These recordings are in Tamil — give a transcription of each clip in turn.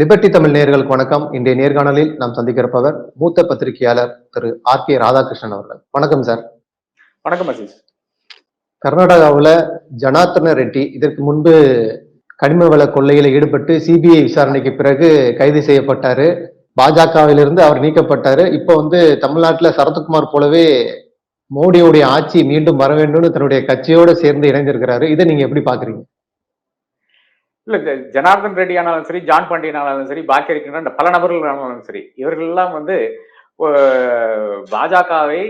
லிபர்டி தமிழ் நேயர்களுக்கு வணக்கம். இன்றைய நேர்காணலில் நாம் சந்திக்க இருப்பவர் மூத்த பத்திரிகையாளர் திரு ஆர் கே ராதாகிருஷ்ணன் அவர்கள். வணக்கம் சார். வணக்கம் அசீஸ். கர்நாடகாவுல ஜனார்த்தன ரெட்டி இதற்கு முன்பு கனிம வள கொள்ளையில ஈடுபட்டு சிபிஐ விசாரணைக்கு பிறகு கைது செய்யப்பட்டாரு. பாஜகவிலிருந்து அவர் நீக்கப்பட்டாரு. இப்போ வந்து தமிழ்நாட்டுல சரத்குமார் போலவே மோடியுடைய ஆட்சி மீண்டும் வர வேண்டும்னு தன்னுடைய கட்சியோட சேர்ந்து இணைந்திருக்கிறாரு இதை நீங்க எப்படி பாக்குறீங்க? இல்ல இந்த ஜனார்தன் ரெட்டி ஆனாலும் சரி ஜான் பாண்டியன் ஆனாலும் சரி பாக்கி இருக்கின்ற பல நபர்கள் ஆனாலும் சரி இவர்கள் எல்லாம் வந்து பாஜகவை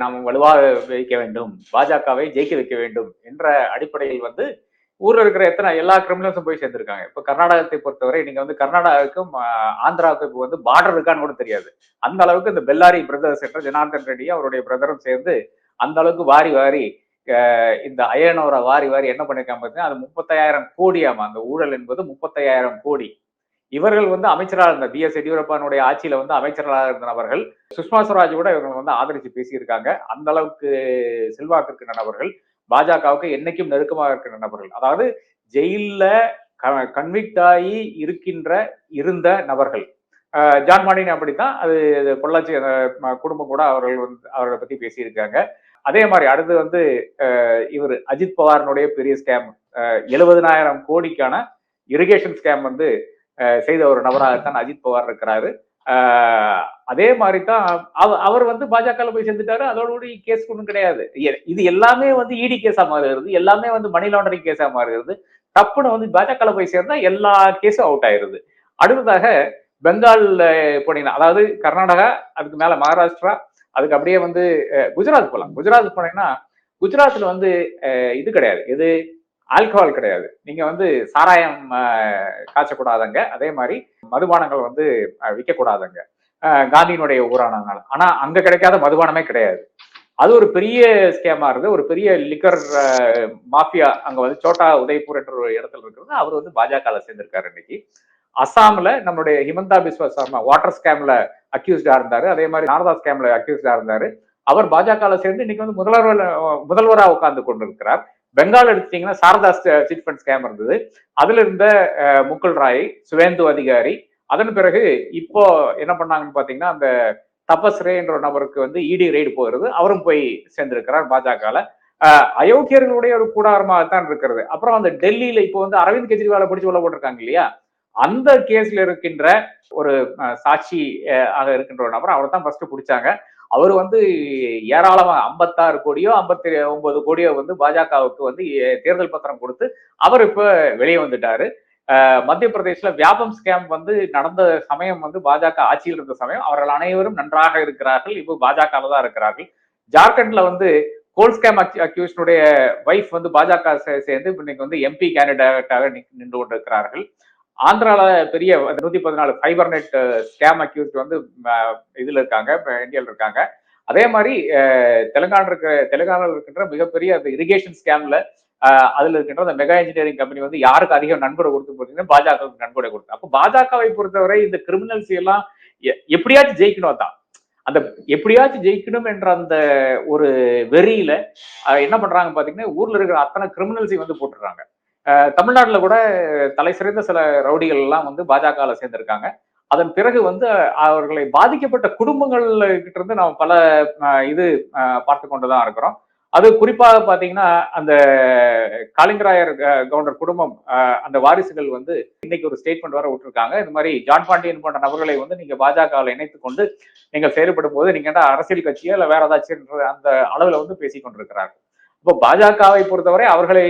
நாம் வலுவாக வைக்க வேண்டும் பாஜகவை ஜெயிக்க வைக்க வேண்டும் என்ற அடிப்படையில் வந்து ஊர்ல இருக்கிற எத்தனை எல்லா கிரிமினல்ஸும் போய் சேர்ந்திருக்காங்க. இப்ப கர்நாடகத்தை பொறுத்தவரை நீங்க வந்து கர்நாடகாவுக்கும் ஆந்திராவுக்கும் வந்து பார்டர் இருக்கான்னு கூட தெரியாது. அந்த அளவுக்கு இந்த பெல்லாரி பிரதர்ஸ் என்ற ஜனார்தன் ரெட்டி அவருடைய பிரதரும் சேர்ந்து அந்த அளவுக்கு வாரி வாரி இந்த அயனோரை வாரி வாரி என்ன பண்ணிருக்காங்க பார்த்தீங்கன்னா அது முப்பத்தாயிரம் கோடியாமா அந்த ஊழல் என்பது முப்பத்தையாயிரம் கோடி. இவர்கள் வந்து அமைச்சராக இருந்த பி எஸ் எடியூரப்பனுடைய ஆட்சியில வந்து அமைச்சர்களாக இருந்த நபர்கள் சுஷ்மா ஸ்வராஜ் கூட இவர்கள் வந்து ஆதரிச்சு பேசியிருக்காங்க. அந்த அளவுக்கு செல்வாக்கு இருக்கின்ற நபர்கள் பாஜகவுக்கு என்னைக்கும் நெருக்கமாக இருக்கின்ற நபர்கள். அதாவது ஜெயில கன்விக்ட் ஆகி இருக்கின்ற இருந்த நபர்கள். ஜான் மாடின் அப்படித்தான் அது பொள்ளாச்சி குடும்பம் கூட அவர்கள் வந்து அவர்களை பத்தி பேசியிருக்காங்க. அதே மாதிரி அடுத்து வந்து இவர் அஜித் பவாரினுடைய பெரிய ஸ்கேம் எழுபதனாயிரம் கோடிக்கான இரிகேஷன் ஸ்கேம் வந்து செய்த ஒரு நபராகத்தான் அஜித் பவார் இருக்கிறாரு. அதே மாதிரி தான் அவ- அவர் வந்து பாஜக போய் சேர்ந்துட்டாரு. அதோட கேஸ் ஒன்றும் கிடையாது. இது எல்லாமே வந்து இடி கேஸா மாறுகிறது. எல்லாமே வந்து மணி லாண்டரிங் கேஸா மாறுகிறது. டப்புன்னு வந்து பாஜக போய் சேர்ந்தா எல்லா கேஸும் அவுட் ஆயிருது. அடுத்ததாக பெங்கால் போனீங்கன்னா அதாவது கர்நாடகா அதுக்கு மேல மகாராஷ்டிரா அதுக்கு அப்படியே வந்து குஜராத் போகலாம் குஜராத் போனீங்கன்னா குஜராத்ல வந்து இது கிடையாது. இது ஆல்கஹால் கிடையாது. நீங்க வந்து சாராயம் காய்ச்சக்கூடாதங்க. அதே மாதிரி மதுபானங்கள் வந்து அஹ், விற்கக்கூடாதுங்க. அஹ், காந்தியினுடைய ஊரானதுனால. ஆனா அங்க கிடைக்காத மதுபானமே கிடையாது. அது ஒரு பெரிய ஸ்கேமா இருந்தது ஒரு பெரிய லிக்கர் மாஃபியா அங்க வந்து சோட்டா உதய்பூர் என்ற ஒரு இடத்துல இருக்கிறது. அவர் வந்து பாஜக சேர்ந்திருக்காரு இன்னைக்கு. அசாம்ல நம்மளுடைய ஹிமந்தா பிஸ்வா சர்மா வாட்டர் ஸ்கேம்ல அக்யூஸ்டா இருந்தாரு. அதே மாதிரி நாரதா ஸ்கேம்ல அக்யூஸ்டா இருந்தாரு. அவர் பாஜக சேர்ந்து இன்னைக்கு வந்து முதல்வர் முதல்வராக உட்கார்ந்து கொண்டிருக்கிறார். பெங்கால் எடுத்தீங்கன்னா சாரதா சிட் ஃபண்ட் ஸ்கேம் இருந்தது. அதுல இருந்த முகுல் ராய் சுவேந்து அதிகாரி அதன் பிறகு இப்போ என்ன பண்ணாங்கன்னு பாத்தீங்கன்னா அந்த தபஸ் ரேன்ற நபருக்கு வந்து இடி ரெய்டு போகிறது அவரும் போய் சேர்ந்திருக்கிறார் பாஜகல. அயோக்கியர்களுடைய ஒரு கூடாரமாக தான் இருக்கிறது. அப்புறம் அந்த டெல்லியில இப்போ வந்து அரவிந்த் கெஜ்ரிவாலை பிடிச்சு உள்ள போட்டிருக்காங்க இல்லையா? அந்த கேஸ்ல இருக்கின்ற ஒரு சாட்சி ஆக இருக்கின்ற ஒரு நபர் அவரை தான் ஃபர்ஸ்ட் பிடிச்சாங்க. அவர் வந்து ஏராளமாக ஐம்பத்தாறு கோடியோ ஐம்பத்தி ஒன்பது கோடியோ வந்து பாஜகவுக்கு வந்து தேர்தல் பத்திரம் கொடுத்து அவர் இப்போ வெளியே வந்துட்டாரு. மத்திய பிரதேசல வியாபம் ஸ்கேம் வந்து நடந்த சமயம் வந்து பாஜக ஆட்சியில் இருந்த சமயம் அவர்கள் அனைவரும் நன்றாக இருக்கிறார்கள். இப்போ பாஜகவில் தான் இருக்கிறார்கள். ஜார்க்கண்ட்ல வந்து கோல் ஸ்கேம் அக்யூஸ்னுடைய வைஃப் வந்து பாஜக சேர்ந்து இன்னைக்கு வந்து எம்பி கேண்டிடேட்டாக நின்று கொண்டிருக்கிறார்கள். ஆந்திரால பெரிய நூத்தி பதினாலு ஃபைபர் நெட் ஸ்கேம் அக்யூஸ்ட் வந்து இதுல இருக்காங்க இந்தியாவில் இருக்காங்க. அதே மாதிரி அஹ், தெலுங்கானா இருக்கிற தெலுங்கானாவில் இருக்கின்ற மிகப்பெரிய அந்த இரிகேஷன் ஸ்கேம்ல அதுல இருக்கின்ற அந்த மெகா இன்ஜினியரிங் கம்பெனி வந்து யாருக்கு அதிகம் நன்கொடை கொடுத்து போட்டீங்கன்னா பாஜகவுக்கு நன்கொடை கொடுத்து அப்போ பாஜகவை பொறுத்தவரை இந்த கிரிமினல்ஸ் எல்லாம் எ- எப்படியாச்சும் ஜெயிக்கணும் தான் அந்த எப்படியாச்சும் ஜெயிக்கணும் என்ற அந்த ஒரு வெறியில என்ன பண்றாங்க பாத்தீங்கன்னா ஊர்ல இருக்கிற அத்தனை கிரிமினல்ஸையும் வந்து போட்டுடுறாங்க. தமிழ்நாட்டில் கூட தலை சிறந்த சில ரவுடிகள் எல்லாம் வந்து பாஜகவில் சேர்ந்திருக்காங்க. அதன் பிறகு வந்து அவர்களை பாதிக்கப்பட்ட குடும்பங்கள் கிட்ட இருந்து நாம் பல இது பார்த்து கொண்டுதான் இருக்கிறோம். அது குறிப்பாக பார்த்தீங்கன்னா அந்த காளிங்கராயர் கவுண்டர் குடும்பம் அந்த வாரிசுகள் வந்து இன்னைக்கு ஒரு ஸ்டேட்மெண்ட் வர விட்டுருக்காங்க. இந்த மாதிரி ஜான் பாண்டியன் போன்ற நபர்களை வந்து நீங்க பாஜகவில் இணைத்து கொண்டு நீங்கள் செயல்படும் போது நீங்க என்ன அரசியல் கட்சியோ இல்லை வேற ஏதாச்சும் அந்த அளவில் வந்து பேசிக்கொண்டிருக்கிறார்கள் இப்போ பாஜகவை பொறுத்தவரை அவர்களை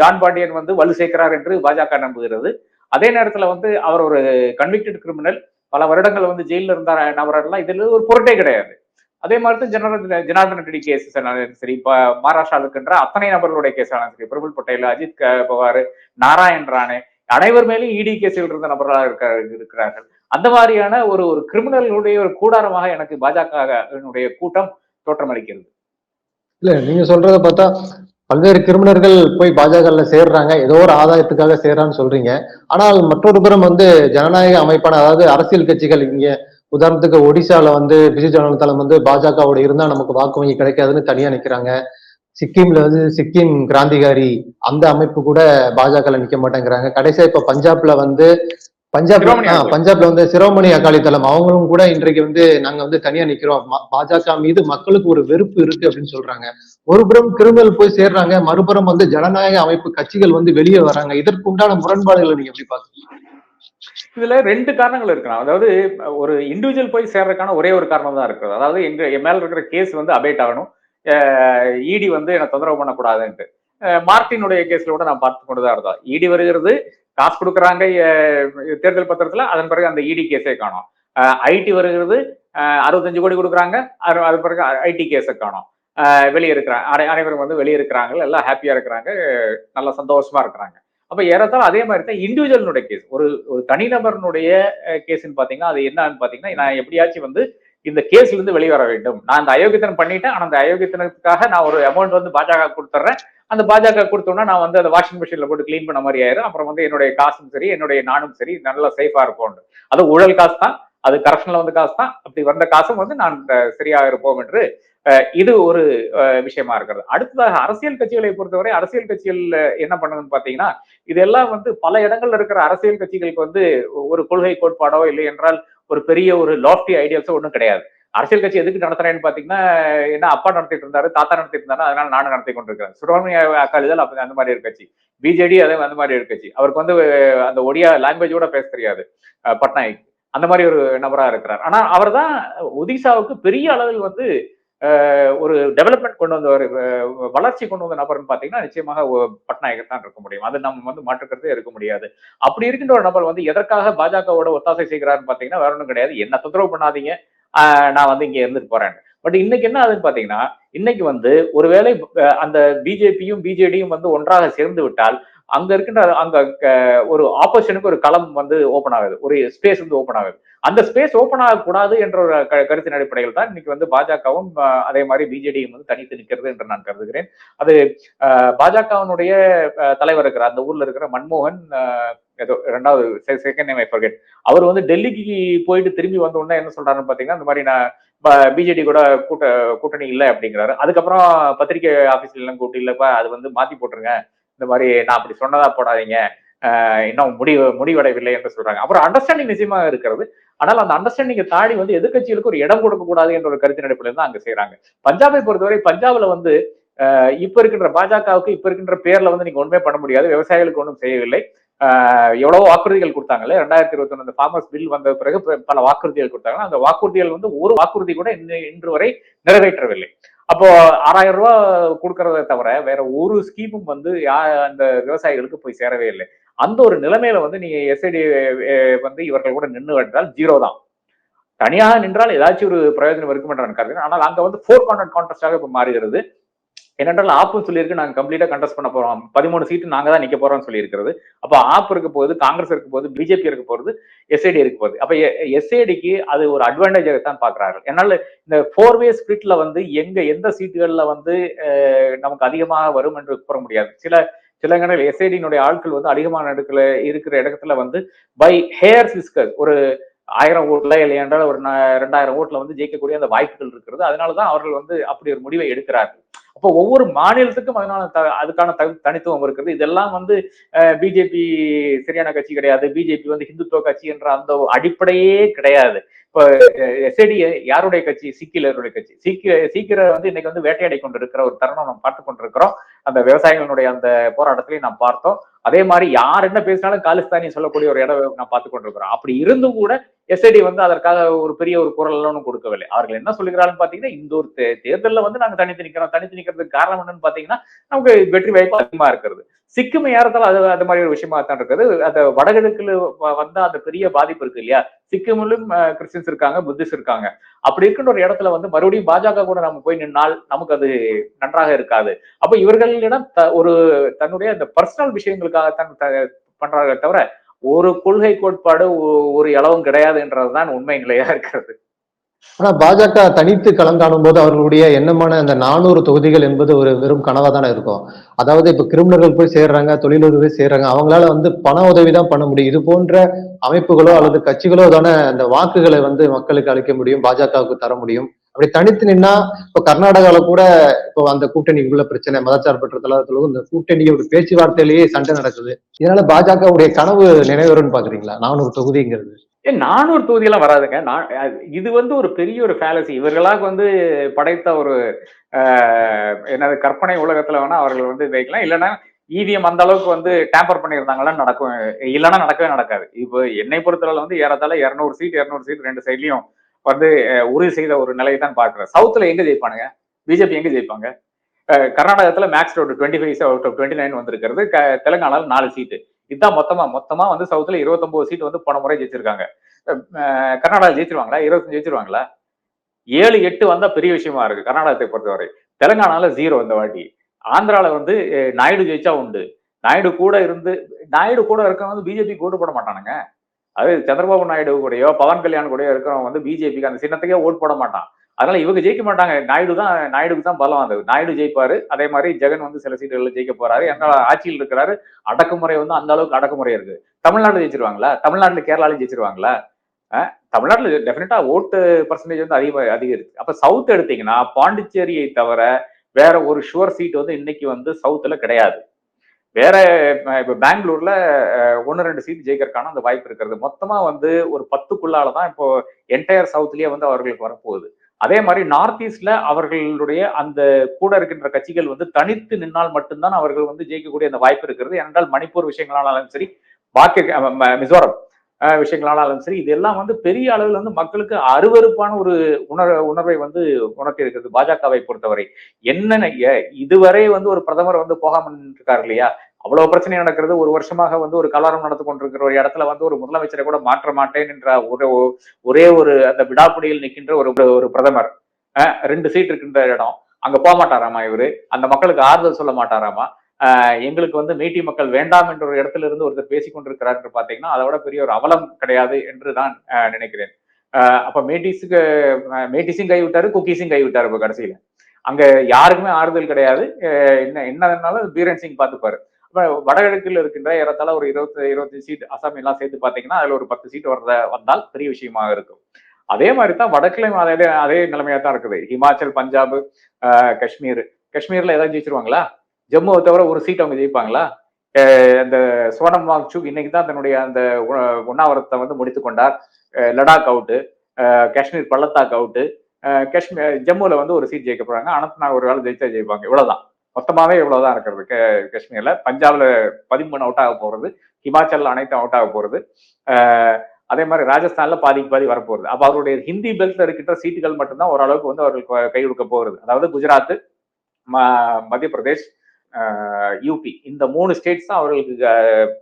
ஜான் பாண்டியன் வந்து வலு சேர்க்கிறார் என்று பாஜக நம்புகிறது. அதே நேரத்துல வந்து அவர் ஒரு கன்விக்டட் கிரிமினல் பல வருடங்கள் வந்து ஜெயிலில் இருந்த நபரெல்லாம் இதுல ஒரு பொருட்டே கிடையாது. அதே மாதிரி தான் ஜனார்தன் ஜனார்தன் ரெட்டி கேசஸ் சரி இப்போ மகாராஷ்டிராவில் இருக்கின்ற அத்தனை நபர்களுடைய கேஸ் ஆனாலும் சரி பிரபுல் பட்டேல் அஜித் பவார் நாராயண் ராணே அனைவர் மேலும் இடி கேஸில் இருந்த நபர்களாக இருக்க இருக்கிறார்கள். அந்த மாதிரியான ஒரு ஒரு கிரிமினலுடைய ஒரு கூடாரமாக எனக்கு பாஜக கூட்டம் தோற்றமளிக்கிறது. இல்ல நீங்க சொல்றத பார்த்தா பல்வேறு கிரிமினர்கள் போய் பாஜகல சேர்றாங்க. ஏதோ ஒரு ஆதாயத்துக்காக சேர்றான்னு சொல்றீங்க. ஆனால் மற்றொரு புறம் வந்து ஜனநாயக அமைப்பான அதாவது அரசியல் கட்சிகள் இங்க உதாரணத்துக்கு ஒடிசால வந்து பிஜு ஜனதா தளம் வந்து பாஜகவோட இருந்தா நமக்கு வாக்கு வங்கி கிடைக்காதுன்னு தனியா நிக்கிறாங்க. சிக்கிம்ல வந்து சிக்கிம் கிராந்திகாரி அந்த அமைப்பு கூட பாஜகல நிக்க மாட்டேங்கிறாங்க. கடைசியா இப்ப பஞ்சாப்ல வந்து பஞ்சாப். பஞ்சாப்ல வந்து சிரோமணி அகாலி தளம். அவங்களும் கூட இன்றைக்கு வந்து நாங்க வந்து தனியா நிக்கிறோம். பாஜக மீது மக்களுக்கு ஒரு வெறுப்பு இருக்கு அப்படின்னு சொல்றாங்க. ஒரு புறம் கிரிமினல் போய் சேர்றாங்க. மறுபுறம் வந்து ஜனநாயக அமைப்பு கட்சிகள் வந்து வெளியே வராங்க. இதற்கு உண்டான முரண்பாடுகளை நீங்க எப்படி பாக்குறீங்க இதுல ரெண்டு காரணங்கள் இருக்கலாம். அதாவது ஒரு இண்டிவிஜுவல் போய் சேர்றதுக்கான ஒரே ஒரு காரணம் தான் இருக்குது. அதாவது எங்க என் மேல இருக்கிற கேஸ் வந்து அபேட் ஆகணும். இடி வந்து என்னை தொந்தரவு பண்ணக்கூடாதுன்ட்டு. மார்டினுடைய மார்ட்டினுடைய கேஸ்ல கூட நான் பார்த்து கொண்டு தான் இருந்தோம் இடி வருகிறது காசு கொடுக்குறாங்க தேர்தல் பத்திரத்துல அதன் பிறகு அந்த இடி கேஸே காணும். ஐடி வருகிறது அறுபத்தஞ்சு கோடி கொடுக்குறாங்க அது பிறகு ஐடி கேஸை காணும். வெளியே இருக்கிறாங்க அனை- அனைவரும் வந்து வெளியே இருக்கிறாங்க எல்லாம் ஹாப்பியா இருக்கிறாங்க நல்லா சந்தோஷமா இருக்கிறாங்க. அப்போ ஏறத்தாலும் அதே மாதிரி தான் இண்டிவிஜுவலினுடைய கேஸ் ஒரு ஒரு தனிநபர்னுடைய கேஸ்ன்னு பார்த்தீங்கன்னா அது என்னன்னு பார்த்தீங்கன்னா நான் எப்படியாச்சும் வந்து இந்த கேஸ்ல இருந்து வெளிவர வேண்டும். நான் அந்த அயோக்கியத்தனம் பண்ணிட்டேன். ஆனா அந்த அயோக்கியத்தனத்துக்காக நான் ஒரு அமௌண்ட் வந்து பாஜக கொடுத்துட்றேன் அந்த பாஜக கொடுத்தோம்னா நான் வந்து அந்த வாஷிங் மிஷின்ல போட்டு க்ளீன் பண்ண மாதிரி ஆயிரும். அப்புறம் வந்து என்னுடைய காசும் சரி என்னுடைய நானும் சரி நல்லா சேஃபா இருக்கும் அது ஊழல் காசு தான். அது கரப்ஷன்ல வந்து காசு தான். அப்படி வந்த காசும் வந்து நான் சரியாக இருப்போம் என்று இது ஒரு விஷயமா இருக்கிறது. அடுத்ததாக அரசியல் கட்சிகளை பொறுத்தவரை அரசியல் கட்சிகள் என்ன பண்ணுதுன்னு பாத்தீங்கன்னா இதெல்லாம் வந்து பல இடங்கள்ல இருக்கிற அரசியல் கட்சிகளுக்கு வந்து ஒரு கொள்கை கோட்பாடோ இல்லை என்றால் ஒரு பெரிய ஒரு லாஃப்டி ஐடியாஸோ ஒன்றும் கிடையாது. அரசியல் கட்சி எதுக்கு நடத்துறேன்னு பாத்தீங்கன்னா என்ன அப்பா நடத்திட்டு இருந்தாரு தாத்தா நடத்திட்டு இருந்தாரு அதனால நானும் நடத்தி கொண்டிருக்கிறேன். சுப்பிரமணிய அக்காலிதழ் அப்ப அந்த மாதிரி ஒரு கட்சி. பிஜேடி அதே அந்த மாதிரி ஒரு கட்சி. அவருக்கு வந்து அந்த ஒடியா லாங்குவேஜோட பேச தெரியாது அஹ் பட்நாயக். அந்த மாதிரி ஒரு நபரா இருக்கிறார். ஆனா அவர் தான் ஒடிசாவுக்கு பெரிய அளவில் வந்து ஒரு டெவலப்மெண்ட் கொண்டு வந்த ஒரு வளர்ச்சி கொண்டு வந்த நபர்னு பார்த்தீங்கன்னா நிச்சயமாக பட்நாயகர் தான் இருக்க முடியும். அது நம்ம வந்து மாற்றுக்கிறதே இருக்க முடியாது. அப்படி இருக்கின்ற ஒரு நபர் வந்து எதற்காக பாஜகவோட ஒத்தாசை செய்கிறாருன்னு பார்த்தீங்கன்னா வேற ஒன்றும் கிடையாது. என்ன தொந்தரவு பண்ணாதீங்க. நான் வந்து இங்கே இருந்துட்டு போறேன் பட் இன்னைக்கு என்ன ஆகுதுன்னு பார்த்தீங்கன்னா இன்னைக்கு வந்து ஒருவேளை அந்த பிஜேபியும் பிஜேடியும் வந்து ஒன்றாக சேர்ந்து விட்டால் அங்க இருக்கின்ற அங்க ஒரு ஆப்போசிஷனுக்கு ஒரு களம் வந்து ஓபன் ஆகுது. ஒரு ஸ்பேஸ் வந்து ஓபன் ஆகுது. அந்த ஸ்பேஸ் ஓபன் ஆகக்கூடாது என்ற ஒரு க- கருத்தின் அடிப்படையில் தான் இன்னைக்கு வந்து பாஜகவும் அதே மாதிரி பிஜேடியும் வந்து தனித்து நிற்கிறது என்று நான் கருதுகிறேன். அது பாஜகவினுடைய தலைவர் இருக்கிற அந்த ஊர்ல இருக்கிற மன்மோகன் ஏதோ ரெண்டாவது செகண்ட் நேம் ஐ ஃபர்கெட் அவர் வந்து டெல்லிக்கு போயிட்டு திரும்பி வந்த உடனே என்ன சொல்றாருன்னு பாத்தீங்கன்னா இந்த மாதிரி நான் பிஜேடி கூட கூட்ட கூட்டணி இல்லை அப்படிங்கிறாரு. அதுக்கப்புறம் பத்திரிகை ஆபீஸ்ல எல்லாம் கூட்டி இல்லப்பா அது வந்து மாத்தி போட்டுருங்க. இந்த மாதிரி நான் அப்படி சொன்னதா போடாதீங்க. ஆஹ் இன்னும் முடிவு முடிவடையவில்லை என்று சொல்றாங்க. அப்புறம் அண்டர்ஸ்டாண்டிங் நிச்சயமா இருக்கிறது. ஆனால் அந்த அண்டர்ஸ்டாண்டிங்கை தாண்டி வந்து எதிர்கட்சிகளுக்கு ஒரு இடம் கொடுக்க கூடாது என்ற ஒரு கருத்தின் அடிப்படையில் தான் அங்க செய்யறாங்க பஞ்சாபை பொறுத்தவரை பஞ்சாப்ல வந்து ஆஹ் இப்ப இருக்கின்ற பாஜகவுக்கு இப்ப இருக்கின்ற பேர்ல வந்து நீங்க ஒண்ணுமே பண்ண முடியாது. விவசாயிகளுக்கு ஒன்றும் செய்யவில்லை. ஆஹ் எவ்வளவோ வாக்குறுதிகள் கொடுத்தாங்கல்ல. ரெண்டாயிரத்தி இருபத்தி ஒண்ணு ஃபார்மர்ஸ் பில் வந்த பிறகு பல வாக்குறுதிகள் கொடுத்தாங்க. அந்த வாக்குறுதிகள் வந்து ஒரு வாக்குறுதி கூட இன்று இன்று வரை நிறைவேற்றவில்லை. அப்போ ஆறாயிரம் ரூபாய் கொடுக்கறத தவிர வேற ஒரு ஸ்கீமும் வந்து யா- அந்த விவசாயிகளுக்கு போய் சேரவே இல்லை. அந்த ஒரு நிலைமையில வந்து நீங்க எஸ்ஐடி வந்து இவர்கள் கூட நின்று என்றால் ஜீரோ தான். தனியாக நின்றால் ஏதாச்சும் ஒரு பிரயோஜனம் இருக்கும் என்று நான் கருதுகிறேன் ஆனால் அங்க வந்து ஃபோர் கான்டென்ட் கான்ட்ராஸ்டாக இப்ப மாறுகிறது. என்னென்றால் ஆப்பும் சொல்லியிருக்கு நாங்கள் கம்ப்ளீட்டாக கண்டஸ்ட் பண்ண போறோம். பதிமூணு சீட்டு நாங்கள் தான் நிற்க போகிறோம்னு சொல்லியிருக்கிறது. அப்போ ஆப் இருக்க போகுது காங்கிரஸ் இருக்க போகுது பிஜேபி இருக்க போகுது எஸ்ஐடி இருக்க போகுது அப்போ எஸ்ஐடிக்கு அது ஒரு அட்வான்டேஜாக தான் பாக்குறார்கள் என்னால் இந்த ஃபோர் வே ஸ்பிரிட்ல வந்து எங்க எந்த சீட்டுகளில் வந்து நமக்கு அதிகமாக வரும் என்று கூற முடியாது. சில சில எஸ்ஐடியினுடைய ஆட்கள் வந்து அதிகமான இடத்துல இருக்கிற இடத்துல வந்து பை ஹேர் சிஸ்கர் ஒரு ஆயிரம் ஓட்டில் இல்லை என்றால் ஒரு ரெண்டாயிரம் ஓட்டில் வந்து ஜெயிக்கக்கூடிய அந்த வாய்ப்புகள் இருக்கிறது. அதனாலதான் அவர்கள் வந்து அப்படி ஒரு முடிவை எடுக்கிறார்கள். அப்போ ஒவ்வொரு மாநிலத்துக்கும் அதனால த- அதுக்கான தனி- தனித்துவம் இருக்கிறது. இதெல்லாம் வந்து பிஜேபி சரியான கட்சி கிடையாது. பிஜேபி வந்து ஹிந்துத்துவ கட்சி என்ற அந்த அடிப்படையே கிடையாது. இப்போ எஸ்ஐடி யாருடைய கட்சி? சீக்கியர்களுடைய கட்சி. சீக்கிய சீக்கியர் வந்து இன்னைக்கு வந்து வேட்டையாடி கொண்டிருக்கிற ஒரு தருணம் நம்ம பார்த்து கொண்டிருக்கிறோம். அந்த விவசாயிகளுடைய அந்த போராட்டத்திலையும் நாம் பார்த்தோம். அதே மாதிரி யார் என்ன பேசினாலும் காலிஸ்தானி சொல்லக்கூடிய ஒரு இடம் நான் பார்த்து கொண்டிருக்கிறோம். அப்படி இருந்தும் கூட எஸ்ஐடி வந்து அதற்காக ஒரு பெரிய ஒரு குரல் எல்லாம் கொடுக்கவில்லை. அவர்கள் என்ன சொல்லுகிறார்கள் பாத்தீங்கன்னா இந்த ஒரு தே- வந்து நாங்க தனித்து நிக்கிறோம். தனித்து நிக்கிறதுக்கு காரணம் என்னன்னு பாத்தீங்கன்னா நமக்கு வெற்றி வாய்ப்பு அதிகமா இருக்கிறது. சிக்கிம் ஏறத்தால அது அந்த மாதிரி ஒரு விஷயமா தான் இருக்குது. அந்த வடகிழக்குல வ- அந்த பெரிய பாதிப்பு இருக்கு இல்லையா? சிக்கிமிலும் கிறிஸ்டின்ஸ் இருக்காங்க புத்திஸ்ட் இருக்காங்க. அப்படி இருக்கின்ற ஒரு இடத்துல வந்து மறுபடியும் பாஜக கூட நம்ம போய் நின்னால் நமக்கு அது நன்றாக இருக்காது. அப்ப இவர்களிடம் த- ஒரு தன்னுடைய அந்த பர்சனல் விஷயங்களுக்காக தான் த- பண்றாங்க தவிர ஒரு கொள்கை கோட்பாடு ஒரு இளவும் கிடையாதுன்றதுதான் உண்மை நிலையா இருக்கிறது. ஆனா பாஜக தனித்து களங்காணும் போது அவர்களுடைய எண்ணமான அந்த நானூறு தொகுதிகள் என்பது ஒரு வெறும் கனவா தானே இருக்கும். அதாவது இப்ப கிரிமினல்கள் போய் சேர்றாங்க தொழிலதிபர் போய் சேர்றாங்க அவங்களால வந்து பண உதவி தான் பண்ண முடியும். இது போன்ற அமைப்புகளோ அல்லது கட்சிகளோ தானே அந்த வாக்குகளை வந்து மக்களுக்கு அளிக்க முடியும் பாஜகவுக்கு தர முடியும். அப்படி தனித்து நின்னா இப்ப கர்நாடகாவில கூட இப்போ அந்த கூட்டணிக்குள்ள பிரச்சனை மதச்சார்பற்ற தளத்துல இந்த கூட்டணியோட பேச்சுவார்த்தையிலேயே சண்டை நடக்குது. இதனால பாஜகவுடைய கனவு நினைவரும்னு பாக்குறீங்களா? நானூறு தொகுதிங்கிறது. ஏன் நானூறு தொகுதியெல்லாம் வராதுங்க. நான் இது வந்து ஒரு பெரிய ஒரு ஃபேலசி இவர்களாக வந்து படைத்த ஒரு என்னது கற்பனை உலகத்துல வேணா அவர்கள் வந்து வைக்கலாம். இல்லைன்னா இவிஎம் அந்த அளவுக்கு வந்து டேம்பர் பண்ணியிருந்தாங்கன்னா நடக்கும் இல்லைன்னா நடக்கவே நடக்காது. இப்போ என்னை பொறுத்தளவு வந்து ஏறத்தாழ இரநூறு சீட் இரநூறு சீட் ரெண்டு சைட்லையும் வந்து உறுதி செய்த ஒரு நிலையை தான் பார்க்குறேன் சவுத்தில் எங்கே ஜெயிப்பானுங்க? பிஜேபி எங்கே ஜெயிப்பாங்க? கர்நாடகத்தில் max road twenty five out of twenty nine வந்திருக்கிறது. க- தெலுங்கானால நாலு சீட்டு இதுதான் மொத்தமா மொத்தமா வந்து சவுத்துல இருபத்தொன்பது சீட் வந்து போன முறை ஜெயிச்சிருக்காங்க. கர்நாடகா ஜெயிச்சிருவாங்களா? இருபத்தஞ்சு ஜெயிச்சிருவாங்களா? ஏழு எட்டு வந்தா பெரிய விஷயமா இருக்கு கர்நாடகத்தை பொறுத்தவரை. தெலங்கானால ஜீரோ இந்த வாட்டி. ஆந்திரால வந்து நாயுடு ஜெயிச்சா உண்டு. நாயுடு கூட இருந்து நாயுடு கூட இருக்கவங்க வந்து பிஜேபி ஓட்டு போட மாட்டானுங்க. அது சந்திரபாபு நாயுடு கூடயோ பவன் கல்யாண் கூடயோ இருக்கிறவங்க வந்து பிஜேபிக்கு அந்த சின்னத்துக்கே ஓட்டு போட மாட்டான். அதனால இவங்க ஜெயிக்க மாட்டாங்க. நாயுடு தான் நாயுடுக்கு தான் பலம் வந்தது நாயுடு ஜெயிப்பாரு. அதே மாதிரி ஜெகன் வந்து சில சீட்டுகள்ல ஜெயிக்க போறாரு. எங்க ஆட்சியில் இருக்கிறாரு. அடக்குமுறை வந்து அந்த அளவுக்கு அடக்குமுறை இருக்கு. தமிழ்நாடு ஜெயிச்சிருவாங்களா? தமிழ்நாட்டுல கேரளாலையும் ஜெயிச்சிருவாங்களா? அஹ் தமிழ்நாட்டுல டெஃபினட்டா ஓட்டு பர்சன்டேஜ் வந்து அதிக அதிகரிச்சு. அப்ப சவுத் எடுத்தீங்கன்னா பாண்டிச்சேரியை தவிர வேற ஒரு ஷுவர் சீட் வந்து இன்னைக்கு வந்து சவுத்துல கிடையாது. வேற இப்போ இப்ப பெங்களூர்ல ஒன்னு ரெண்டு சீட் ஜெயிக்கிறதுக்கான அந்த வாய்ப்பு இருக்கிறது. மொத்தமா வந்து ஒரு பத்துக்குள்ளால தான் இப்போ என்டையர் சவுத்லயே வந்து அவர்களுக்கு வரப்போகுது. அதே மாதிரி நார்த் ஈஸ்ட்ல அவர்களுடைய அந்த கூட இருக்கின்ற கட்சிகள் வந்து தனித்து நின்னால் மட்டும்தான் அவர்கள் வந்து ஜெயிக்கக்கூடிய அந்த வாய்ப்பு இருக்கிறது. ஏனென்றால் மணிப்பூர் விஷயங்களானாலும் சரி பாக்கி ம- மிசோரம் விஷயங்களானாலும் சரி இதெல்லாம் வந்து பெரிய அளவில் வந்து மக்களுக்கு அருவருப்பான ஒரு உணர் உணர்வை வந்து உணர்த்தி இருக்கிறது பாஜகவை பொறுத்தவரை. என்னென்ன இதுவரை வந்து ஒரு பிரதமர் வந்து போகாமல் இருக்கார் இல்லையா? அவ்வளவு பிரச்சனை நடக்கிறது. ஒரு வருஷமாக வந்து ஒரு கலவரம் நடந்து கொண்டிருக்கிற ஒரு இடத்துல வந்து ஒரு முதலமைச்சரை கூட மாற்ற மாட்டேன் என்ற ஒரு ஒரே ஒரு அந்த விடாப்பிடியில் நிற்கின்ற ஒரு ஒரு பிரதமர். ரெண்டு சீட் இருக்கின்ற இடம். அங்க போக மாட்டாராமா இவரு? அந்த மக்களுக்கு ஆறுதல் சொல்ல மாட்டாராமா? எங்களுக்கு வந்து மீட்டி மக்கள் வேண்டாம் என்ற ஒரு இடத்துல இருந்து ஒருத்தர் பேசிக்கொண்டிருக்கிறார் என்று பாத்தீங்கன்னா அதை விட பெரிய ஒரு அவலம் கிடையாது என்று தான் நினைக்கிறேன். அப்ப மேட்டிஸுக்கு மேட்டிஸும் கை விட்டாரு குக்கீஸும் கை விட்டாரு இப்ப கடைசியில. அங்க யாருக்குமே ஆறுதல் கிடையாது. என்ன என்னதுனாலும் பீரன் சிங் பாத்துப்பாரு. வடகிழக்கில் இருக்கின்ற ஏறத்தாழ ஒரு இருபத்தி இருபத்தி சீட் அசாமி எல்லாம் சேர்த்து பார்த்தீங்கன்னா அதில் ஒரு பத்து சீட் வர்ற வந்தால் பெரிய விஷயமாக இருக்கும். அதே மாதிரி தான் வடக்குலையும் அதே அதே நிலைமையாக தான் இருக்குது. ஹிமாச்சல் பஞ்சாப் காஷ்மீர். காஷ்மீர்ல ஏதாவது ஜெயிச்சிருவாங்களா? ஜம்முவை தவிர ஒரு சீட் அவங்க ஜெயிப்பாங்களா? அந்த சோனம் வாங்சுக் இன்னைக்கு தான் தன்னுடைய அந்த உண்ணாவிரத்தை வந்து முடித்து கொண்டார். லடாக் அவுட்டு காஷ்மீர் பள்ளத்தாக் அவுட்டு காஷ்மீர் ஜம்முல வந்து ஒரு சீட் ஜெயிக்க போறாங்க. அனந்த்நாக் ஒரு வேலை ஜெயிச்சா ஜெயிப்பாங்க. இவ்வளவுதான். மொத்தமாவே இவ்வளவுதான் இருக்கிறது. கா- காஷ்மீர்ல. பஞ்சாப்ல பதிமூணு அவுட் ஆக போறது. ஹிமாச்சல் அனைத்தும் அவுட் ஆக போறது. அதே மாதிரி ராஜஸ்தான்ல பாதிக்கு பாதி வரப்போகுது. அப்ப அவருடைய ஹிந்தி பெல்ட்ல இருக்கின்ற சீட்டுகள் மட்டும்தான் ஓரளவுக்கு வந்து அவர்களுக்கு கை கொடுக்க போகிறது அதாவது குஜராத் மத்திய பிரதேஷ் யூபி இந்த மூணு ஸ்டேட்ஸ் தான் அவர்களுக்கு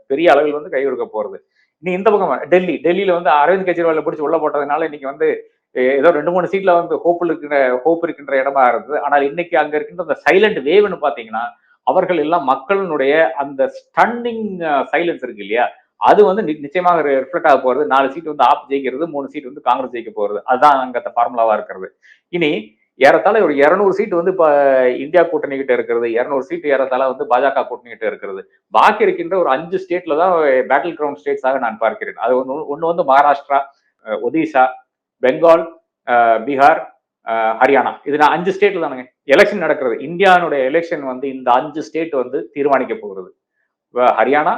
பெரிய அளவில் வந்து கை கொடுக்க போறது. இனி இந்த பக்கம் டெல்லி. டெல்லியில வந்து அரவிந்த் கெஜ்ரிவால் பிடிச்சி உள்ள போட்டதுனால இன்னைக்கு வந்து ஏதோ ரெண்டு மூணு சீட்ல வந்து ஹோப் இருக்கின்ற ஹோப் இருக்கின்ற இடமா இருந்தது. ஆனால் இன்னைக்கு அங்க இருக்கின்ற அந்த சைலண்ட் வேவ்னு பாத்தீங்கன்னா அவர்கள் எல்லாம் மக்களினுடைய அந்த ஸ்டன்னிங் சைலன்ஸ் இருக்கு இல்லையா? அது வந்து நி- நிச்சயமாக ரிஃப்ளெக்ட் ஆக போறது. நாலு சீட் வந்து ஆப் ஜெயிக்கிறது மூணு சீட் வந்து காங்கிரஸ் ஜெயிக்க போறது. அதுதான் அங்க அந்த ஃபார்முலாவா இருக்கிறது. இனி ஏறத்தாழ ஒரு இரநூறு சீட் வந்து இப்போ இந்தியா கூட்டணி கிட்ட இருக்கிறது. இரநூறு சீட் ஏறத்தாழ வந்து பாஜக கூட்டணி கிட்ட இருக்கிறது. பாக்கி இருக்கின்ற ஒரு அஞ்சு ஸ்டேட்ல தான் பேட்டில் கிரவுண்ட் ஸ்டேட்ஸாக நான் பார்க்கிறேன். அது ஒன்று ஒன்று வந்து மகாராஷ்டிரா ஒடிசா பெங்கால் பீகார் ஹரியானா இது நான் அஞ்சு ஸ்டேட்ல தானுங்க. எலெக்ஷன் நடக்கிறது. இந்தியானுடைய எலெக்ஷன் வந்து இந்த அஞ்சு ஸ்டேட் வந்து தீர்மானிக்க போகிறது. ஹரியானா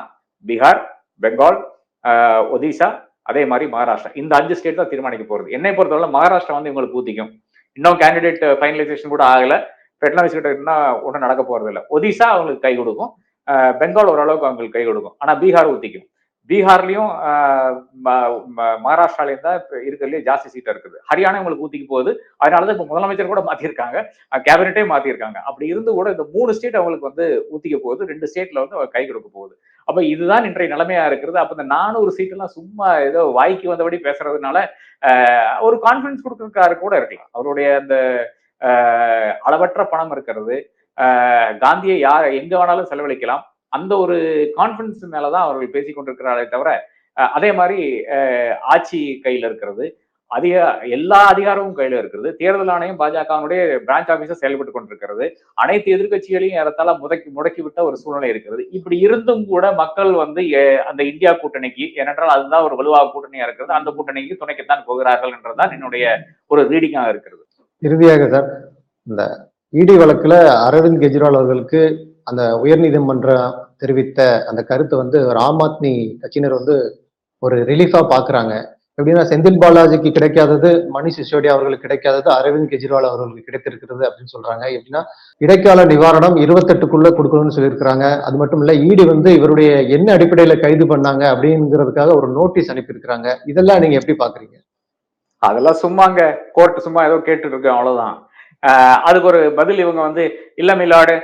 பீகார் பெங்கால் அஹ் ஒடிசா அதே மாதிரி மகாராஷ்டிரா இந்த அஞ்சு ஸ்டேட் தான் தீர்மானிக்க போகிறது. என்னை பொறுத்தவரை மகாராஷ்டிரா வந்து இவங்களுக்கு ஊத்திக்கும் இன்னும் கேண்டிடேட் ஃபைனலைசேஷன் uh, கூட ஆகலை. ஃபெட்னாவிஸ் கிட்ட ஒன்றும் நடக்க போறது இல்லை ஒடிசா அவங்களுக்கு கை கொடுக்கும். Uh, பெங்கால் ஓரளவுக்கு அவங்களுக்கு கை கொடுக்கும். ஆனால் பீகார் ஊத்திக்கும். பீகார்லயும் ம- ம- மகாராஷ்டிராலையும் தான் இப்ப இருக்கிறதுலே ஜாஸ்தி சீட்டா இருக்குது. ஹரியானா உங்களுக்கு ஊத்திக்கு போகுது. அதனாலதான் இப்ப முதலமைச்சர் கூட மாத்திருக்காங்க. கேபினட்டே மாத்திருக்காங்க. அப்படி இருந்து கூட இந்த மூணு ஸ்டேட் அவங்களுக்கு வந்து ஊத்திக்க போகுது. ரெண்டு ஸ்டேட்ல வந்து அவர் கை கொடுக்க போகுது. அப்ப இதுதான் இன்றைய நிலைமையா இருக்கிறது அப்ப இந்த நானூறு சீட் எல்லாம் சும்மா ஏதோ வாய்க்கு வந்தபடி பேசுறதுனால ஒரு கான்பிடன்ஸ் கொடுக்கறதுக்காரு கூட இருக்கலாம். அவருடைய அந்த அளவற்ற பணம் இருக்கிறது காந்தியை யார் எங்க வேணாலும் செலவழிக்கலாம். அந்த ஒரு கான்பிடன்ஸ் மேலதான் அவர்கள் பேசிக்கொண்டிருக்கிறாரே தவிர அதே மாதிரி ஆட்சி கையில இருக்கிறது அதிக எல்லா அதிகாரமும் கையில இருக்கிறது. தேர்தல் ஆணையம் பாஜகவினுடைய பிரான்ச் ஆபீஸா செயல்பட்டு கொண்டிருக்கிறது. அனைத்து எதிர்க்கட்சிகளையும் ஏறத்தால முடக்கி முடக்கிவிட்ட ஒரு சூழ்நிலை இருக்கிறது. இப்படி இருந்தும் கூட மக்கள் வந்து அந்த இந்தியா கூட்டணிக்கு ஏனென்றால் அதுதான் ஒரு வலுவாக கூட்டணியா இருக்கிறது. அந்த கூட்டணிக்கு துணைக்குத்தான் போகிறார்கள் என்றுதான் என்னுடைய ஒரு ரீடிங்காக இருக்கிறது. இறுதியாக சார் இந்த இடி வழக்குல அரவிந்த் கெஜ்ரிவால் அவர்களுக்கு அந்த உயர்நீதிமன்றம் தெரிவித்த அந்த கருத்தை வந்து ஒரு ஆம் ஆத்மி கட்சியினர் வந்து ஒரு ரிலீஃபா பாக்குறாங்க. எப்படின்னா செந்தில் பாலாஜிக்கு கிடைக்காதது மணிஷ் சிசோடியா அவர்களுக்கு கிடைக்காதது அரவிந்த் கெஜ்ரிவால் அவர்களுக்கு கிடைத்திருக்கிறது அப்படின்னு சொல்றாங்க. எப்படின்னா இடைக்கால நிவாரணம் இருபத்தெட்டுக்குள்ள கொடுக்கணும்னு சொல்லியிருக்கிறாங்க. அது மட்டும் இல்ல ஈடி வந்து இவருடைய என்ன அடிப்படையில கைது பண்ணாங்க அப்படிங்கிறதுக்காக ஒரு நோட்டீஸ் அனுப்பியிருக்கிறாங்க. இதெல்லாம் நீங்க எப்படி பாக்குறீங்க? அதெல்லாம் சும்மாங்க கோர்ட் சும்மா ஏதோ கேட்டு இருக்கு அவ்வளவுதான். அதுக்கு ஒரு பதில் இவங்க வந்து இல்ல மில்லாடு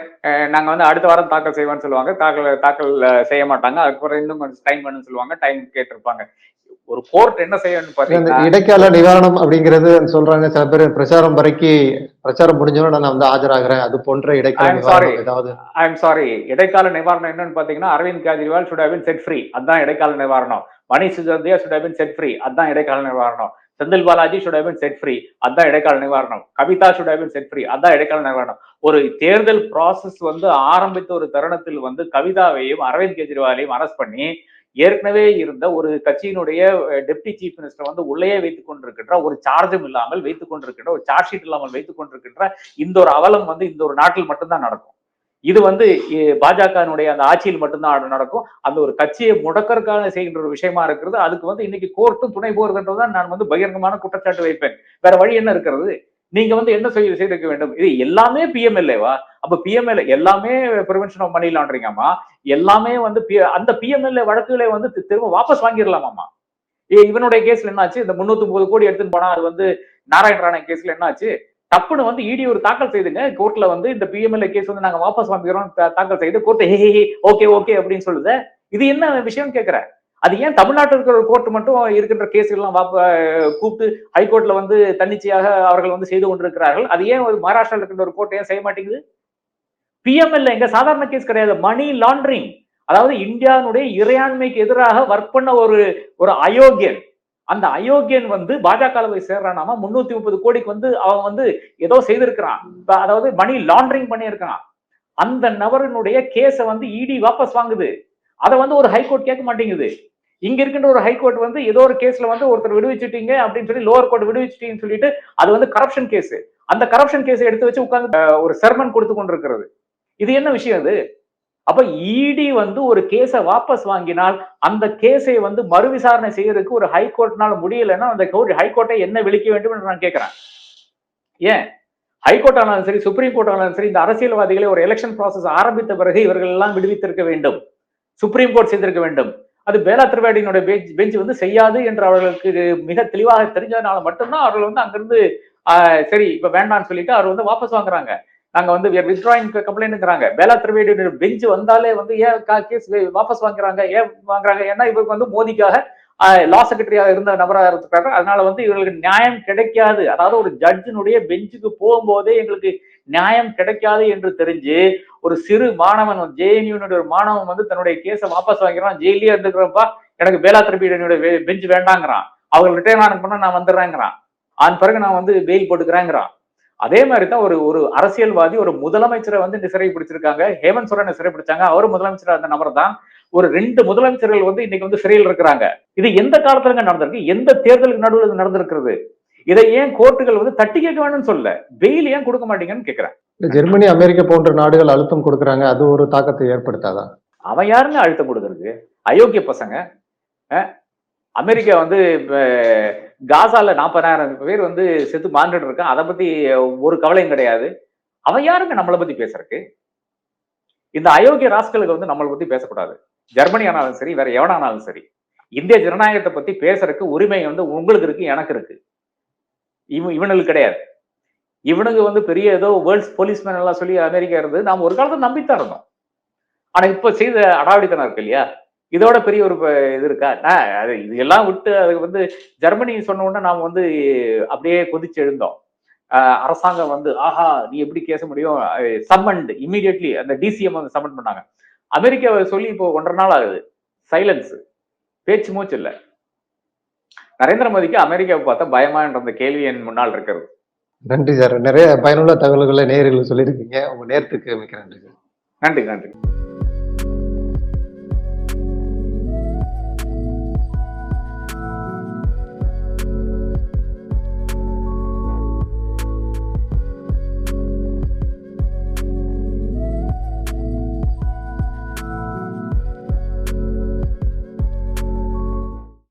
நாங்க வந்து அடுத்த வாரம் தாக்கல் செய்வோம்னு சொல்லுவாங்க. தாக்கல் தாக்கல் செய்ய மாட்டாங்க. அதுக்கப்புறம் இன்னும் கொஞ்சம் டைம் பண்ணுன்னு சொல்லுவாங்க. டைம் கேட்டிருப்பாங்க. ஒரு கோர்ட் என்ன செய்யணும்னு அந்த பாத்தீங்கன்னா இடைக்கால நிவாரணம் அப்படிங்கிறது சொல்றாங்க. சில பேர் பிரச்சாரம் வரைக்கும் பிரச்சாரம் முடிஞ்சவன நான் வந்து ஆஜராகிறேன். அது போன்ற இடைக்கால. நிவாரணம் ஏதாவது? ஐ எம் சாரி இடைக்கால நிவாரணம் என்னன்னு பாத்தீங்கன்னா Arvind Kejriwal should have set free அதான் இடைக்கால நிவாரணம். Manish Sisodia should have set free அதான் இடைக்கால நிவாரணம். Senthil Balaji should have set free அதான் இடைக்கால நிவாரணம். Kavitha should have set free அதான் இடைக்கால நிவாரணம். ஒரு தேர்தல் ப்ராசஸ் வந்து ஆரம்பித்த ஒரு தருணத்தில் வந்து கவிதாவையும் அரவிந்த் கெஜ்ரிவாலையும் அரெஸ்ட் பண்ணி ஏற்கனவே இருந்த ஒரு கட்சியினுடைய டெப்டி சீஃப் மினிஸ்டர் வந்து உள்ளேயே வைத்துக் கொண்டிருக்கின்ற ஒரு சார்ஜும் இல்லாமல் வைத்துக் கொண்டிருக்கின்ற ஒரு சார்ஜ் ஷீட் இல்லாமல் வைத்துக் கொண்டிருக்கின்ற இந்த ஒரு அவலம் வந்து இந்த ஒரு நாட்டில் மட்டும்தான் நடக்கும். இது வந்து பாஜகனுடைய அந்த ஆட்சியில் மட்டும்தான் நடக்கும். அந்த ஒரு கட்சியை முடக்கறதுக்காக செய்கின்ற ஒரு விஷயமா இருக்கிறது. அதுக்கு வந்து இன்னைக்கு கோர்ட்டும் துணை போறதுன்றதான் நான் வந்து பகிரங்கமான குற்றச்சாட்டு வைப்பேன். வேற வழி என்ன இருக்கிறது? நீங்க வந்து என்ன செய்ய செய்திருக்க வேண்டும்? இது எல்லாமே பிஎம்எல்ஏவா அப்ப பிஎம்எல்ஏ எல்லாமே ப்ரிவென்ஷன் ஆஃப் மணி லாண்டரிங்காமா எல்லாமே வந்து அந்த பிஎம்எல்ஏ வழக்குகளை வந்து திரும்ப வாபஸ் வாங்கிடலாமாமா ஏ, இவனுடைய கேஸ்ல என்னாச்சு? இந்த முன்னூத்தி முப்பது கோடி எடுத்துன்னு போனா அது வந்து நாராயண ராணா கேஸ்ல என்னாச்சு? டப்புன்னு வந்து இடி ஒரு தாக்கல் செய்துங்க. கோர்ட்ல வந்து இந்த பிஎம்எல்ஏ கேஸ் வந்து நாங்க வாபஸ் வாங்கிக்கிறோம் தாக்கல் செய்து கோர்ட் ஹே ஓகே ஓகே அப்படின்னு சொல்லுது. இது என்ன விஷயம் கேக்குறேன் அது ஏன் தமிழ்நாட்டில் இருக்கிற ஒரு கோர்ட் மட்டும் இருக்கின்ற கேஸ் எல்லாம் கூப்பிட்டு ஹைகோர்ட்ல வந்து தன்னிச்சையாக அவர்கள் வந்து செய்து கொண்டிருக்கிறார்கள். அது ஏன் ஒரு மகாராஷ்டிராவில் இருக்கின்ற ஒரு கோர்ட் ஏன் செய்ய மாட்டேங்குது? பிஎம்எல்ஏ எங்க சாதாரண கேஸ் கிடையாது. மணி லாண்டரிங் அதாவது இந்தியாவுடைய இறையாண்மைக்கு எதிராக ஒர்க் பண்ண ஒரு ஒரு அயோக்கியன். அந்த அயோக்கியன் வந்து பாஜக போய் சேர்றானாமா? முன்னூத்தி முப்பது கோடிக்கு வந்து அவன் வந்து ஏதோ செய்திருக்கிறான். அதாவது மணி லாண்டரிங் பண்ணியிருக்கிறான். அந்த நபரினுடைய கேஸை வந்து இடி வாபஸ் வாங்குது. அதை வந்து ஒரு ஹைகோர்ட் கேட்க மாட்டேங்குது. இங்க இருக்கின்ற ஒரு ஹைகோர்ட் வந்து ஏதோ ஒரு கேஸ்ல வந்து ஒருத்தர் விடுவிச்சுட்டீங்க அப்படின்னு சொல்லி லோவர் கோர்ட் விடுவிச்சிட்டீங்கன்னு சொல்லிட்டு அது வந்து கரப்ஷன் கேஸ் அந்த கரப்ஷன் கேஸை எடுத்து வச்சு உட்காந்து ஒரு செர்மன் கொடுத்து கொண்டிருக்கிறது. இது என்ன விஷயம் அது? அப்ப இடி வந்து ஒரு கேஸை வாபஸ் வாங்கினால் அந்த கேஸை வந்து மறு விசாரணை செய்யறதுக்கு ஒரு ஹைகோர்ட்னால முடியலன்னா அந்த ஹைகோர்ட்டை என்ன விழிக்க வேண்டும் என்று நான் கேட்கிறேன். ஏன்? ஹைகோர்ட் ஆனாலும் சரி சுப்ரீம் கோர்ட் ஆனாலும் சரி இந்த அரசியல்வாதிகளை ஒரு எலெக்ஷன் ப்ராசஸ் ஆரம்பித்த பிறகு இவர்கள் எல்லாம் விடுவித்திருக்க வேண்டும். சுப்ரீம் கோர்ட் செய்திருக்க வேண்டும். அது பேலா திரிவேடியினுடைய பெஞ்ச் பெஞ்ச் வந்து செய்யாது என்று அவர்களுக்கு மிக தெளிவாக தெரிஞ்சதுனால மட்டும்தான் அவர்கள் வந்து அங்கிருந்து சரி இப்ப வேண்டாம்னு சொல்லிட்டு அவர் வந்து வாபஸ் வாங்குறாங்க. நாங்க வந்து வித்ட்ராயிங் கம்ப்ளைண்ட்ங்கிறாங்க பேலா திரிவேடியுடைய பெஞ்ச் வந்தாலே வந்து ஏன் கேஸ் வாபஸ் வாங்குறாங்க? ஏன் வாங்குறாங்க? ஏன்னா இவருக்கு வந்து மோதிக்காக லா செக்ரட்டரியாக இருந்த நபராக இருக்காங்க அதனால வந்து இவர்களுக்கு நியாயம் கிடைக்காது. அதாவது ஒரு ஜட்ஜினுடைய பெஞ்சுக்கு போகும்போதே எங்களுக்கு நியாயம் கிடைக்காது என்று தெரிஞ்சு ஒரு சிறு மாணவன் ஜேஎன்யூனுடைய ஒரு மாணவன் வந்து தன்னுடைய கேஸை வாபஸ் வாங்கிறான் ஜெயிலே இருந்துக்கிறப்பா எனக்கு பேலா திரபியுடைய பெஞ்ச் வேண்டாங்கிறான். அவங்க ரிட்டையர்மெண்ட் பண்ண நான் வந்துடுறேங்கிறான். அதன் பிறகு நான் வந்து பெயில் போட்டுக்கிறேங்கிறான். அதே மாதிரி தான் ஒரு ஒரு அரசியல்வாதி ஒரு முதலமைச்சரை வந்து இந்த சிறை பிடிச்சிருக்காங்க. ஹேமந்த் சோரனை சிறை பிடிச்சாங்க. அவரும் முதலமைச்சர் அந்த நபர் தான். ஒரு ரெண்டு முதலமைச்சர்கள் வந்து இன்னைக்கு வந்து சிறையில் இருக்கிறாங்க. இது எந்த காலத்துலங்க நடந்திருக்கு? எந்த தேர்தலுக்கு நடுவில் நடந்திருக்கிறது? இதை ஏன் கோர்ட்டுகள் வந்து தட்டி கேட்க வேணும்னு சொல்ல பெயில் ஏன் கொடுக்க மாட்டீங்கன்னு கேக்குறேன் இல்ல ஜெர்மனி அமெரிக்கா போன்ற நாடுகள் அழுத்தம் கொடுக்கறாங்க. அது ஒரு தாக்கத்தை ஏற்படுத்தாதா? அவன் யாருங்க அழுத்தம் கொடுக்கறது? அயோக்கிய பசங்க? அமெரிக்கா வந்து இப்ப காசால நாற்பதாயிரம் பேர் வந்து செத்து மாண்டுட்டு இருக்கான். அதை பத்தி ஒரு கவலையும் கிடையாது. அவன் யாருங்க நம்மளை பத்தி பேசுறதுக்கு? இந்த அயோக்கிய ராஸ்களுக்கு வந்து நம்மளை பத்தி பேசக்கூடாது. ஜெர்மனி ஆனாலும் சரி வேற எவனானாலும் சரி இந்திய ஜனநாயகத்தை பத்தி பேசுறதுக்கு உரிமை வந்து உங்களுக்கு இருக்கு எனக்கு இருக்கு. இவன் இவனுக்கு கிடையாது. இவனுக்கு வந்து பெரிய ஏதோ வேர்ல்ட்ஸ் போலீஸ்மேன் எல்லாம் சொல்லி அமெரிக்கா இருந்து நாம் ஒரு காலத்தை நம்பித்தான் இருந்தோம். ஆனா இப்ப செய்த அடாவடித்தனம் இருக்கு இல்லையா? இதோட பெரிய ஒரு இது இருக்கா? அது இது எல்லாம் விட்டு அதுக்கு வந்து ஜெர்மனி சொன்ன உடனே நாம் வந்து அப்படியே கொதிச்சு எழுந்தோம். அரசாங்கம் வந்து ஆஹா நீ எப்படி கேச முடியும்? சம்மண்ட் இமீடியட்லி அந்த டிசிஎம் வந்து சம்மன் பண்ணாங்க. அமெரிக்காவை சொல்லி இப்போ ஒன்றரை நாள் ஆகுது. சைலன்ஸ் பேச்சு மூச்சு இல்ல. நரேந்திர மோடிக்கு அமெரிக்காவை பார்த்தா பயமா என்ற அந்த கேள்வி என் முன்னால் இருக்கிறது. நன்றி சார். நிறைய பயனுள்ள தகவல்களை நேயர்களுக்கு சொல்லியிருக்கீங்க. உங்க நேரத்துக்கு மிக்க நன்றி சார் நன்றி நன்றி.